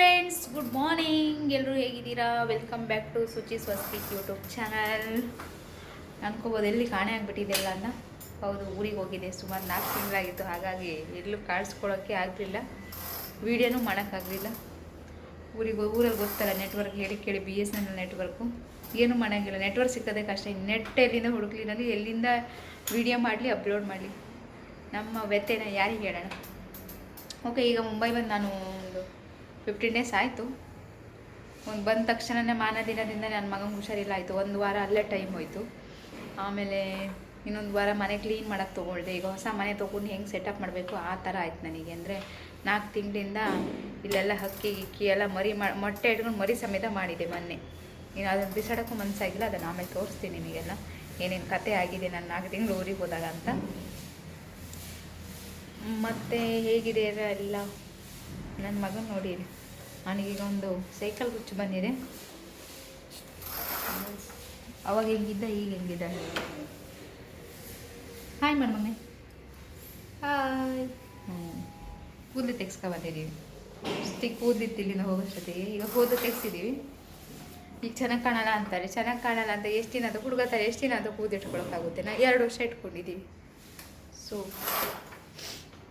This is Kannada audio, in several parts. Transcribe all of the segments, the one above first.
ಫ್ರೆಂಡ್ಸ್ ಗುಡ್ ಮಾರ್ನಿಂಗ್ ಎಲ್ಲರೂ ಹೇಗಿದ್ದೀರಾ? Welcome back to Suchi Swasti YouTube channel ಅನ್ಕೋಬೋದು ಎಲ್ಲಿ ಕಾಣೆ ಆಗಿಬಿಟ್ಟಿದೆಲ್ಲ ಅಂತ. ಹೌದು, ಊರಿಗೆ ಹೋಗಿದೆ. ಸುಮಾರು ನಾಲ್ಕು ತಿಂಗಳಾಗಿತ್ತು. ಹಾಗಾಗಿ ಎಲ್ಲೂ ಕಾಣಿಸ್ಕೊಳ್ಳೋಕ್ಕೆ ಆಗಲಿಲ್ಲ. ವೀಡಿಯೋನೂ ಮಾಡೋಕ್ಕಾಗಲಿಲ್ಲ ಊರಿಗೆ ಊರಲ್ಲಿ ಗೊತ್ತಲ್ಲ ನೆಟ್ವರ್ಕ್ ಹೇಳಿ ಕೇಳಿ B S N L network ಏನೂ ಮಾಡೋಂಗಿಲ್ಲ. ನೆಟ್ವರ್ಕ್ ಸಿಕ್ಕದೆ ಕಷ್ಟ. ನೆಟ್ ಎಲ್ಲಿಂದ ಹುಡುಕ್ಲಿ ನನಗೆ ಎಲ್ಲಿಂದ ವೀಡಿಯೋ ಮಾಡಲಿ ಅಪ್ಲೋಡ್ ಮಾಡಲಿ. ನಮ್ಮ ವ್ಯಥೆನ ಯಾರಿಗೆ ಹೇಳೋಣ? ಓಕೆ ಈಗ ಮುಂಬೈ ಬಂದು ನಾನು ಒಂದು ಫಿಫ್ಟೀನ್ ಡೇಸ್ ಆಯಿತು. ಒಂದು ಬಂದ ತಕ್ಷಣನೇ ಮಾನ ದಿನದಿಂದ ನನ್ನ ಮಗಂಗೆ ಹುಷಾರಿಲ್ಲ ಆಯಿತು ಒಂದು ವಾರ ಅಲ್ಲೇ ಟೈಮ್ ಹೋಯಿತು. ಆಮೇಲೆ ಇನ್ನೊಂದು ವಾರ ಮನೆ ಕ್ಲೀನ್ ಮಾಡೋಕ್ಕೆ ತೊಗೊಳ್ದೆ. ಈಗ ಹೊಸ ಮನೆ ತೊಗೊಂಡು ಹೆಂಗೆ ಸೆಟಪ್ ಮಾಡಬೇಕು ಆ ಥರ ಆಯ್ತು ನನಗೆ. ಅಂದರೆ ನಾಲ್ಕು ತಿಂಗಳಿಂದ ಇಲ್ಲೆಲ್ಲ ಹಕ್ಕಿ ಗಿಕ್ಕಿ ಎಲ್ಲ ಮರಿ ಮಾ, ಮೊಟ್ಟೆ ಇಟ್ಕೊಂಡು ಮರಿ ಸಮೇತ ಮಾಡಿದೆ ಮೊನ್ನೆ. ಇನ್ನು ಅದನ್ನು ಬಿಸಾಡೋಕ್ಕೂ ಮನಸ್ಸಾಗಿಲ್ಲ ಅದನ್ನು ಆಮೇಲೆ ತೋರಿಸ್ತೀನಿ ನಿಮಗೆಲ್ಲ. ಏನೇನು ಕತೆ ಆಗಿದೆ ನಾನು ನಾಲ್ಕು ತಿಂಗಳು ಊರಿಗೆ ಹೋದಾಗ ಅಂತ. ಮತ್ತು ಹೇಗಿದೆ ಎಲ್ಲ? ನನ್ನ ಮಗನ ನೋಡಿ ಅವನಿಗೀಗ ಒಂದು ಸೈಕಲ್ ಹುಚ್ಚು ಬಂದಿದೆ. ಅವಾಗ ಹೆಂಗಿದ್ದ ಈಗ ಹೆಂಗಿದ್ದ? Hi mummy. ಹಾಯ್ ಹ್ಞೂ ಕೂದಲು ತೆಗ್ಸ್ಕೊ ಬಂದಿದ್ದೀವಿ. ಸ್ಟಿಕ್ ಕೂದಲಿತ್ತು ಇಲ್ಲಿಂದ ಹೋಗೋಷ್ಟೊತ್ತಿಗೆ ಈಗ ಕೂದಲು ತೆಗ್ಸಿದ್ದೀವಿ. ಈಗ ಚೆನ್ನಾಗಿ ಕಾಣಲ್ಲ ಅಂತಾರೆ. ಚೆನ್ನಾಗಿ ಕಾಣಲ್ಲ ಅಂತ ಎಷ್ಟು ದಿನ ಅದು ಹುಡುಗತ್ತಾರೆ ಎಷ್ಟು ದಿನ ಅದು ಕೂದಲು ಇಟ್ಕೊಳಕ್ಕಾಗುತ್ತೆ. ನಾ ಎರಡು ವರ್ಷ ಇಟ್ಕೊಂಡಿದ್ದೀವಿ. ಸೊ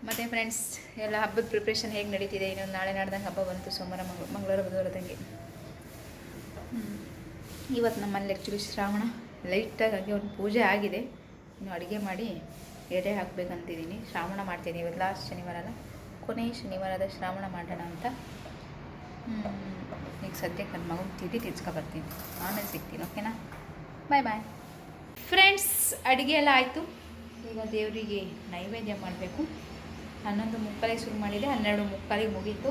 ಮತ್ತು ಫ್ರೆಂಡ್ಸ್ ಎಲ್ಲ ಹಬ್ಬದ ಪ್ರಿಪ್ರೇಷನ್ ಹೇಗೆ ನಡೀತಿದೆ? ಇನ್ನೊಂದು ನಾಳೆ ನಾಡ್ದಂಗೆ ಹಬ್ಬ ಬಂತು, ಸೋಮವಾರ, ಮಂಗ್, ಮಂಗಳವಾರ ಬುಧವಾರದಂಗೆ ಇವತ್ತು ನಮ್ಮಲ್ಲಿ ಆ್ಯಕ್ಚುಲಿ ಶ್ರಾವಣ. ಲೈಟಾಗಿ ಹಾಗೆ ಒಂದು ಪೂಜೆ ಆಗಿದೆ. ಇನ್ನು ಅಡುಗೆ ಮಾಡಿ ಎಡೆ ಹಾಕ್ಬೇಕಂತಿದ್ದೀನಿ ಶ್ರಾವಣ ಮಾಡ್ತೀನಿ ಇವತ್ತು ಲಾಸ್ಟ್ ಶನಿವಾರದ ಕೊನೆ ಶನಿವಾರದ ಶ್ರಾವಣ ಮಾಡೋಣ ಅಂತ. ಈಗ ಸದ್ಯಕ್ಕೆ ನನ್ನ ಮಗನ ತಿರ್ಸ್ಕೊ ಬರ್ತೀನಿ. ಆಮೇಲೆ ಸಿಗ್ತೀನಿ ಓಕೆನಾ ಬಾಯ್ ಬಾಯ್ ಫ್ರೆಂಡ್ಸ್ ಅಡುಗೆ ಎಲ್ಲ ಆಯಿತು. ಈಗ ದೇವರಿಗೆ ನೈವೇದ್ಯ ಮಾಡಬೇಕು. ಹನ್ನೊಂದು ಮುಕ್ಕಾಲಿಗೆ ಶುರು ಮಾಡಿದೆ, ಹನ್ನೆರಡು ಮುಕ್ಕಾಲಿಗೆ ಮುಗೀತು.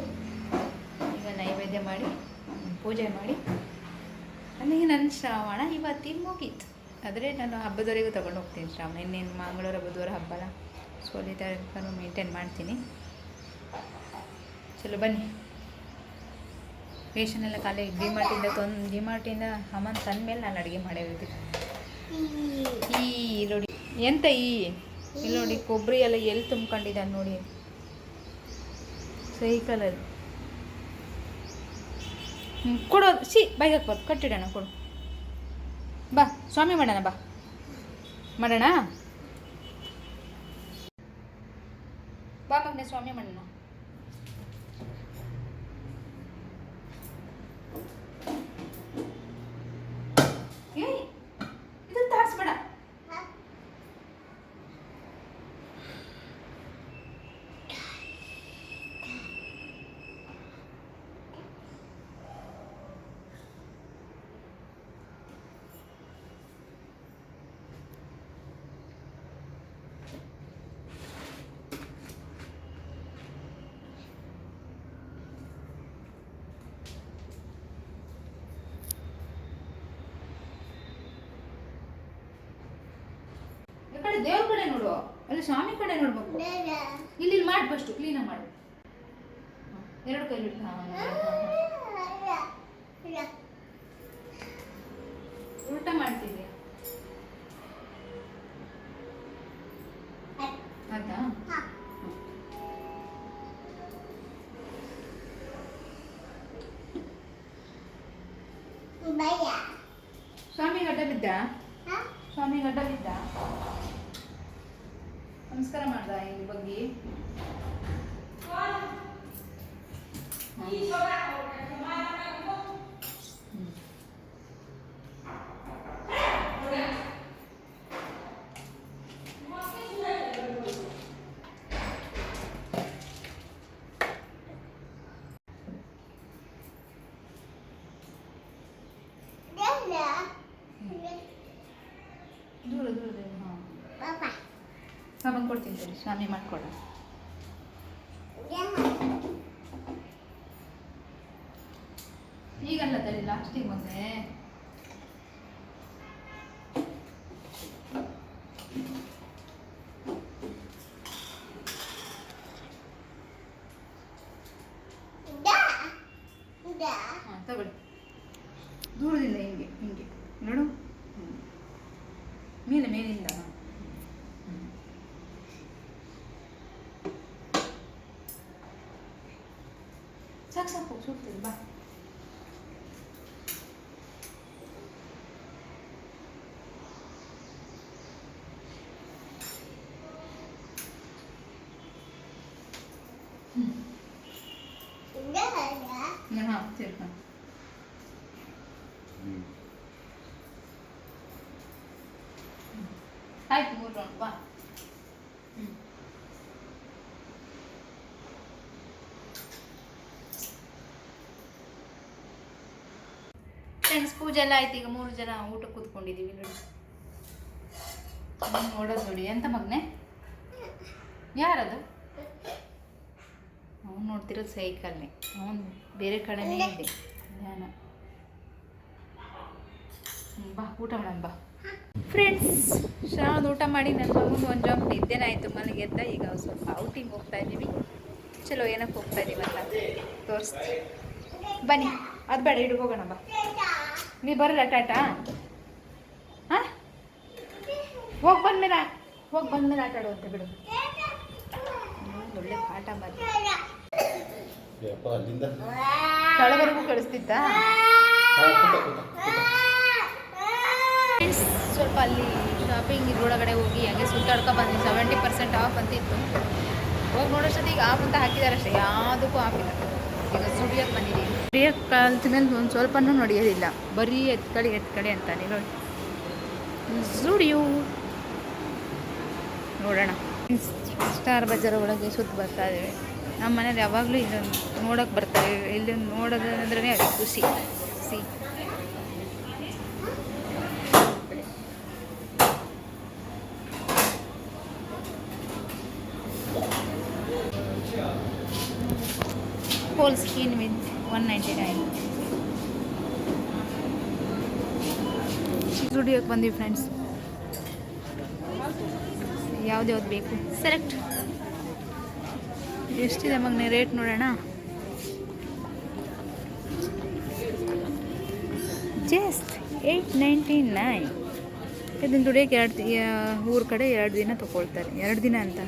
ಈಗ ನೈವೇದ್ಯ ಮಾಡಿ, ಪೂಜೆ ಮಾಡಿ. ನನಗೆ ನನ್ನ ಶ್ರಾವಣ ಇವತ್ತಿಗೆ ಮುಗೀತು. ಆದರೆ ನಾನು ಹಬ್ಬದವರೆಗೂ ತೊಗೊಂಡು ಹೋಗ್ತೀನಿ ಶ್ರಾವಣ. ಇನ್ನೇನು ಮಂಗಳೂರು ಬುಧವಾರ ಹಬ್ಬನ ಸೊ ಅಲ್ಲಿ ಮೇಂಟೈನ್ ಮಾಡ್ತೀನಿ. ಚಲೋ, ಬನ್ನಿ. ರೇಷನ್ ಎಲ್ಲ ಖಾಲಿ ಡಿಮಾರ್ಟಿಂದ ತಂದು ಡಿಮಾರ್ಟಿಂದ ಅಮ್ಮನ ತಂದ ಮೇಲೆ ನಾನು ಅಡುಗೆ ಮಾಡೇ ಈ, ನೋಡಿ. ಎಂತ ಈ? ಇಲ್ಲಿ ನೋಡಿ ಕೊಬ್ಬರಿ ಎಲ್ಲ ಎಲ್ಲಿ ತುಂಬ್ಕೊಂಡಿದ್ದಾನೆ ನೋಡಿ. ಸೈಕಲಲ್ಲಿ ಹ್ಞೂ ಕೊಡೋದು ಸಿ ಬೈಕ್ ಹಾಕ್ಬಾರ್ದು. ಕಟ್ಟಿಡೋಣ, ಕೊಡು. ಬಾ, ಸ್ವಾಮಿ ಮಾಡೋಣ, ಬಾ. ಮಾಡೋಣ? ಬಾ ಮಗ್ನೆ, ಸ್ವಾಮಿ ಮಾಡೋಣ ಏಯ್ ಇದನ್ನ ತಾಡ್ಸ್ಬೇಡ ಈ ಕಡೆ ದೇವ್ರ ಕಡೆ ನೋಡು ಅಲ್ಲಿ ಸ್ವಾಮಿ ಕಡೆ ನೋಡ್ಬೇಕು. ಇಲ್ಲಿ ಮಾಡಿ ಫಸ್ಟ್ ಕ್ಲೀನಾಗಿ ಮಾಡು. ಎರಡು ಕೈ ನಾವು ಊಟ ಮಾಡ್ತೀವಿ ಹಾ. ಉಲ್ಟಾ ಮಾಡ್ತಿದ್ಯಾ ಆಯ್ತಾ? ಸ್ವಾಮಿ ಗಡ್ಡ ಬಿದ್ದ ಸ್ವಾಮಿ ಗಡ್ಡ ಬಿದ್ದ ನಮಸ್ಕಾರ ಮಾಡ್ದ ಈ ಬಗ್ಗೆ ದೂರ ದೂರ ಕೊಡ್ತೀನಿ ಸರಿ ಸ್ವಾಮಿ ಮಾಡ್ಕೊಡ ಈಗಲ್ಲ ತಲೆ ಲಾಸ್ಟಿಗೆ ಬಂದೆ ಹಾಂ ತಗೊಳ್ಳಿ ದೂರದಿಂದ ಹಿಂಗೆ ಹಿಂಗೆ ನೋಡು ಹ್ಮ್. ಮೇಲೆ ಮೇಲಿಂದ ಹಾಂ ಸಾಕು ಸಾಕು ಸುಟ್ಟು ಕೂತಿರು ಬಾ ಹಾಂ ಸರಿ ಹಾಂ ಆಯ್ತು ಮೂರು ರೌಂಡ್ ಬಾ ಹ್ಞೂ ಫ್ರೆಂಡ್ಸ್ ಪೂಜೆ ಎಲ್ಲ ಆಯ್ತು ಈಗ ಮೂರು ಜನ ಊಟ ಕೂತ್ಕೊಂಡಿದ್ದೀವಿ ನೋಡಿ. ನೋಡೋದು ನೋಡಿ. ಎಂತ ಮಗನೆ? ಯಾರದು? ಅವ್ನು ನೋಡ್ತಿರೋದು ಸೈಕಲ್ನೇ. ಅವನು ಬೇರೆ ಕಡೆನೇ ಇದೆ. ಧ್ಯಾನ. ಬಾ ಊಟ ಮಾಡೋಣ ಬಾ. ಫ್ರೆಂಡ್ಸ್ ಶ್ರಾವಣ ಊಟ ಮಾಡಿ ನನ್ನ ಮಗನ ಒಂದು ಜಾಬ್ ನಿದ್ದೆನ ಆಯಿತು. ಮನೆಗೆ ಎದ್ದ ಈಗ ಸ್ವಲ್ಪ ಔಟಿಂಗ್ ಹೋಗ್ತಾ ಇದ್ದೀವಿ. ಚಲೋ ಏನಕ್ಕೆ ಹೋಗ್ತಾ ಇದ್ದೀವಲ್ಲ ಅಂತ ತೋರಿಸ್ತೀನಿ. ಬನ್ನಿ ಅದು ಬೇಡ ಇಡು ಹೋಗೋಣ ಬಾ. ನೀ ಬರಲ್ಲ ಟಾಟಾ? ಹಾಂ? ಹೋಗಿ ಬಂದ್ಮೇಲೆ ಹೋಗಿ ಬಂದ್ಮೇಲೆ ಆಟ ಆಡುವಂತ ಬಿಡು. ಒಳ್ಳೆ ಪಾಠ ಕೆಳವರೆಗೂ ಕೂತ, ಕೂತ. ಸ್ವಲ್ಪ ಅಲ್ಲಿ ಶಾಪಿಂಗ್ ಇದ್ರೊಳಗಡೆ ಹೋಗಿ ಹಂಗೆ ಸುತ್ತಾಡ್ಕೊ ಬಂದ್ವಿ. ಸೆವೆಂಟಿ ಪರ್ಸೆಂಟ್ ಆಫ್ ಅಂತಿತ್ತು. ಹೋಗಿ ನೋಡೋಷ್ಟೊತ್ತಿಗೆ ಆಫ್ ಅಂತ ಹಾಕಿದ್ದಾರೆ ಅಷ್ಟೇ ಯಾವುದಕ್ಕೂ ಆಫ್ ಇಲ್ಲ. ಸುಡಿಯೋಕೆ ಬಂದಿದ್ದೀವಿ ಸುಡಿಯೋಕೆ ಕಲ್ತಿನಲ್ಲಿ ಒಂದು ಸ್ವಲ್ಪನೂ ನಡೆಯೋದಿಲ್ಲ ಬರೀ ಎತ್ಕಡೆ ಎತ್ಕಡೆ ಅಂತಾನೆ ನೋಡಿ. ಸುಡಿಯೋ ನೋಡೋಣ. ಸ್ಟಾರ್ ಬಜಾರ್ ಒಳಗೆ ಸುತ್ತ ಬರ್ತಾ ಇದ್ದೇವೆ ನಮ್ಮ ಮನೇಲಿ ಯಾವಾಗಲೂ ಇಲ್ಲೊಂದು ನೋಡೋಕೆ ಬರ್ತಾರೆ. ಇಲ್ಲಿ ನೋಡೋದಂದ್ರೆ ಖುಷಿ. ಖುಷಿ ವಿತ್ ಒನ್ ನೈಂಟಿ ನೈನ್ ಸ್ಟುಡಿಯೋಕ್ಕೆ ಬಂದ್ವಿ ಫ್ರೆಂಡ್ಸ್ ಯಾವ್ದು ಯಾವ್ದು ಬೇಕು? ಸೆಲೆಕ್ಟ್ ಎಷ್ಟಿದೆ ಮಗನೆ? ರೇಟ್ ನೋಡೋಣ. ಜಸ್ಟ್ ಏಯ್ಟ್ ನೈಂಟಿ ನೈನ್ ಇದನ್ನು ದುಡಿಯೋಕೆ ಎರಡು ಊರ ಕಡೆ ಎರಡು ದಿನ ತೊಗೊಳ್ತಾರೆ. ಎರಡು ದಿನ ಅಂತ.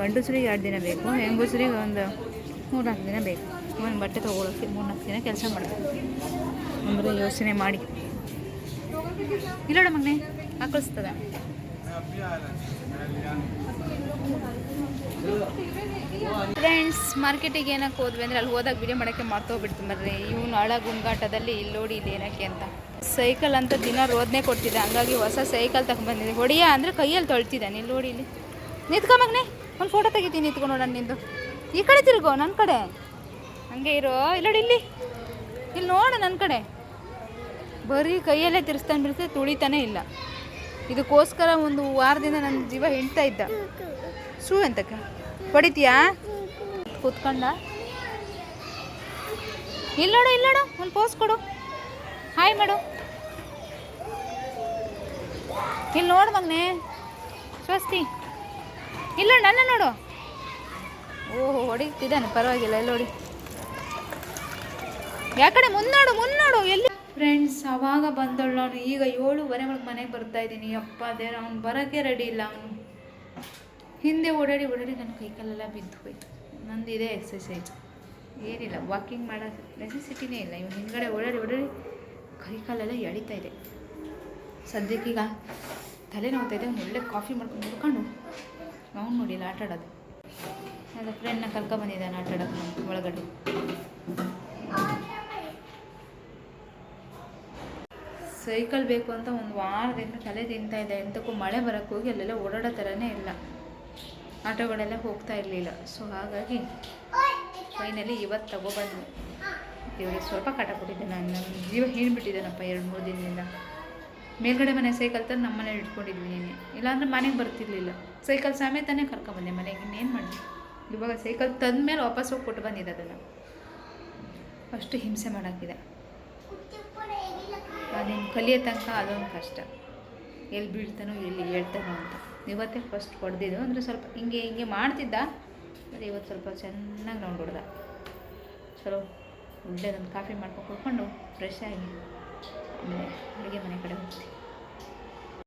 ಗಂಡಸರಿಗೆ ಎರಡು ದಿನ ಬೇಕು ಹೆಂಗಸರಿಗೆ ಒಂದು ಮೂರ್ನಾಲ್ಕು ದಿನ ಬೇಕು. ಒಂದು ಬಟ್ಟೆ ತೊಗೊಳಕ್ಕೆ ಮೂರು ನಾಲ್ಕು ದಿನ ಕೆಲಸ ಮಾಡಬೇಕು ಅಂದರೆ ಯೋಚನೆ ಮಾಡಿ. ಇಲ್ಲೋಡ ಮಗನೆ ಹಾಕಿಸ್ತದ ಫ್ರೆಂಡ್ಸ್ ಮಾರ್ಕೆಟಿಗೆ ಏನಕ್ಕೆ ಹೋದ್ವಿ ಅಂದರೆ ಅಲ್ಲಿ ಹೋದಾಗ ವಿಡಿಯೋ ಮಾಡೋಕ್ಕೆ ಮರ್ತೋಗ್ಬಿಡ್ತು ಮರ್ರಿ, ಇವನು ಹಳ ಗುಂಗಾಟದಲ್ಲಿ ಇಲ್ಲಿ ನೋಡಿ ಇಲ್ಲಿ ಏನಕ್ಕೆ ಅಂತ. ಸೈಕಲ್ ಅಂತ ದಿನ ರೋದನೆ ಕೊಡ್ತಿದ್ದೆ ಹಂಗಾಗಿ ಹೊಸ ಸೈಕಲ್ ತಗೊಂಡ್ಬಂದಿದೆ ಹೊಡಿಯ ಅಂದರೆ ಕೈಯಲ್ಲಿ ತೊಳ್ತಿದ್ದಾನೆ. ಇಲ್ಲಿ ನೋಡಿ ಇಲ್ಲಿ. ನಿಂತ್ಕೊಂಬಗ್ನೆ ಒಂದು ಫೋಟೋ ತೆಗಿತೀನಿ ನಿಂತ್ಕೊಂಡು ನೋಡೋಣ ನಿಂದು ಈ ಕಡೆ ತಿರುಗೋ ನನ್ನ ಕಡೆ. ಹಂಗೆ ಇರೋ? ಇಲ್ಲ ಇಲ್ಲಿ. ಇಲ್ಲಿ ನೋಡು ನನ್ನ ಕಡೆ. ಬರೀ ಕೈಯಲ್ಲೇ ತಿರ್ಸ್ತಾನೆ ಬಿಡ್ತದೆ ತುಳಿತಾನೆ ಇಲ್ಲ. ಇದಕ್ಕೋಸ್ಕರ ಒಂದು ವಾರದಿಂದ ನನ್ನ ಜೀವ ಹಿಂಡ್ತಾ ಇದ್ದ. ಶೂ ಎಂತಕ್ಕ ಹೊಡಿತೀಯಾ? ಕೂತ್ಕೊಂಡ. ಇಲ್ಲೋಡು ಇಲ್ಲೋಡು ಒಂದು ಪೋಸ್ ಕೊಡು. ಹಾಯ್ ಮಾಡು ಇಲ್ಲಿ ನೋಡು ಮಗನೆ. ಸ್ವಸ್ತಿ. ಇಲ್ಲ ನನ್ನ ನೋಡು. ಓಹೋ, ಹೊಡಿತಿದ್ದಾನೆ, ಪರವಾಗಿಲ್ಲ. ಇಲ್ಲೋಡಿ ಯಾಕಡೆ ಮುನ್ನೋಡು ಮುನ್ನೋಡು, ಎಲ್ಲಿ? ಫ್ರೆಂಡ್ಸ್ ಅವಾಗ ಬಂದಳು ನಾನು. ಈಗ ಏಳುವರೆ ಒಳಗೆ ಮನೆಗೆ ಬರ್ತಾ ಇದ್ದೀನಿ. ಅಪ್ಪ ದೇವ್ರ, ಅವ್ನು ಬರೋಕ್ಕೆ ರೆಡಿ ಇಲ್ಲ. ಅವನು ಹಿಂದೆ ಓಡಾಡಿ ಓಡಾಡಿ ನನ್ನ ಕೈಕಾಲೆಲ್ಲ ಬಿದ್ದು ಹೋಯ್ತು. ನಂದು ಇದೇ ಎಕ್ಸಸೈಸ್ ಏನಿಲ್ಲ ವಾಕಿಂಗ್ ಮಾಡೋ ನೆಸೆಸಿಟಿನೇ ಇಲ್ಲ. ಇವನು ಹಿಂದ್ಗಡೆ ಓಡಾಡಿ ಓಡಾಡಿ ಕೈಕಾಲೆಲ್ಲ ಎಳಿತಾ ಇದೆ. ಸದ್ಯಕ್ಕೀಗ ತಲೆ ನೋವ್ತಾ ಇದೆ. ಒಳ್ಳೆ ಕಾಫಿ ಮಾಡ್ಕೊಂಡು ಹುಡ್ಕೊಂಡು ಅವ್ನು ನೋಡಿಲ್ಲ ಆಟ ಆಡೋದು ನನ್ನ ಫ್ರೆಂಡ್ನ ಕರ್ಕೊಂಬಂದಿದ್ದಾನೆ ಆಟ ಆಡೋಕೆ ಒಳಗಡೆ. ಸೈಕಲ್ ಬೇಕು ಅಂತ ಒಂದು ವಾರದಿಂದ ತಲೆ ತಿಂತಾ ಇದೆ. ಎಂತಕ್ಕೂ ಮಳೆ ಬರೋಕ್ಕೆ ಹೋಗಿ ಅಲ್ಲೆಲ್ಲ ಓಡಾಡೋ ಥರನೇ ಇಲ್ಲ. ಆಟೋಗಳೆಲ್ಲ ಹೋಗ್ತಾ ಇರಲಿಲ್ಲ. ಸೊ ಹಾಗಾಗಿ ಫೈನಲಿ ಇವತ್ತು ತಗೊಬಂದು ಇವರಿಗೆ ಸ್ವಲ್ಪ ಕಾಟ ಕೊಟ್ಟಿದ್ದೆ ನಾನು. ನನ್ನ ಜೀವ ಹೀಣ್ಬಿಟ್ಟಿದ್ದೇನಪ್ಪ ಎರಡು, ಮೂರು ದಿನದಿಂದ. ಮೇಲ್ಗಡೆ ಮನೆ ಸೈಕಲ್ ತಂದು ನಮ್ಮ ಮನೇಲಿ ಇಟ್ಕೊಂಡಿದ್ವಿ ನೀನೆ. ಇಲ್ಲಾಂದ್ರೆ ಮನೆಗೆ ಬರ್ತಿರ್ಲಿಲ್ಲ. ಸೈಕಲ್ ಸಮೇತನೇ ಕರ್ಕೊಂಬಂದೆ ಮನೆಗೆ. ಇನ್ನೇನು ಮಾಡಿದೆ ಇವಾಗ ಸೈಕಲ್ ತಂದ ಮೇಲೆ ವಾಪಸ್ ಹೋಗಿ ಕೊಟ್ಟು ಬಂದಿದೆ ಅದನ್ನು ಅಷ್ಟು ಹಿಂಸೆ ಮಾಡೋಕ್ಕಿದೆ ಅದೇನು ಕಲಿಯೋ ತನಕ ಅದೊಂದು ಕಷ್ಟ. ಎಲ್ಲಿ ಬೀಳ್ತಾನೋ, ಎಲ್ಲಿ ಹೇಳ್ತಾನೋ ಅಂತ. ಇವತ್ತೇ ಫಸ್ಟ್ ಹೊಡೆದಿದ್ದು ಅಂದರೆ ಸ್ವಲ್ಪ ಹಿಂಗೆ ಹಿಂಗೆ ಮಾಡ್ತಿದ್ದ. ಆದರೆ ಇವತ್ತು ಸ್ವಲ್ಪ ಚೆನ್ನಾಗಿ ನೋಡಿ ಹೊಡ್ದ ಚಲೋ ಒಳ್ಳೆಯದೊಂದು ಕಾಫಿ ಮಾಡ್ಕೊಂಡು ಕುಡ್ಕೊಂಡು ಫ್ರೆಶ್ ಆಗಿ ಆಮೇಲೆ ಅಡುಗೆ ಮನೆ ಕಡೆ ಹೋಗ್ತೀವಿ